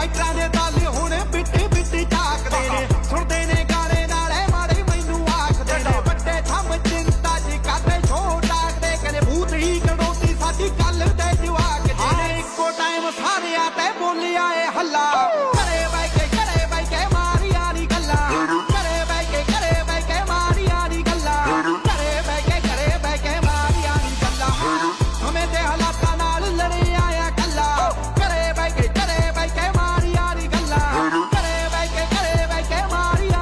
ਫਾਈਟਰਾਂ ਦੇ ਤਾਲੇ ਹੁਣੇ ਬਿੱਟੀ ਬਿੱਟੀ ਝਾਕਦੇ ਨੇ। ਸੁਣਦੇ ਨੇ ਗਾਣੇ ਨਾਲੇ ਮਾੜੇ ਮੈਨੂੰ ਆਖਦੇ ਨੇ। ਵੱਡੇ ਥੰਮ ਚਿੰਤਾ ਜੀ ਕਾਤੇ ਛੋਟਾ ਦੇ ਕਹਿੰਦੇ ਭੂਤ ਹੀ ਕੜੋਤੀ ਸਾਡੀ ਗੱਲ ਤੇ ਜਵਾਕ ਜੀ ਨੇ। ਇੱਕੋ ਟਾਈਮ ਸਾਰਿਆਂ ਤੇ ਬੋਲਿਆ ਏ ਹੱਲਾ।